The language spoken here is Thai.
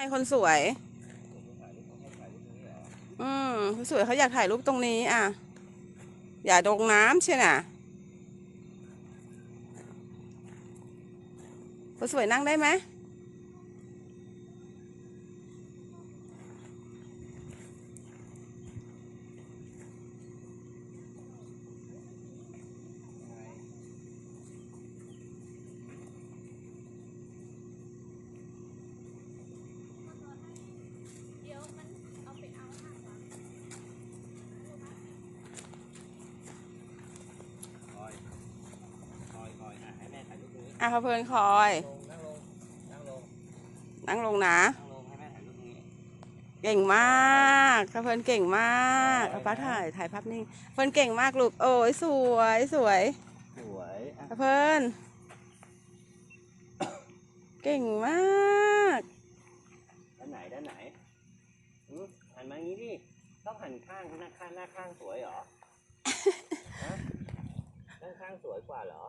ไอคนสวย อืมคนสวยเขาอยากถ่ายรูปตรงนี้ อะ อย่าดงน้ำใช่น่ะคนสวยนั่งได้ไหม คอยคอยคอยอะให้แม่ถ่ายรูปตรงนี้ อะพะเพลินคอยลงนั่งลง นั่งลง นั่งลงนะ นั่งลงให้แม่ถ่ายรูปตรงนี้ เก่งมากพะเพลินเก่งมากเอาป้าถ่าย ถ่ายภาพนิ่งเพลินเก่งมากลูก โอ้ยสวยสวยสวยอะพะเพลิน เก่งมาก ด้านไหน ด้านไหนหืมหันมางี้ดิ ต้องหันข้างหน้าข้างหน้าข้างสวยเหรอฮะด้านข้างสวยกว่าเหรอ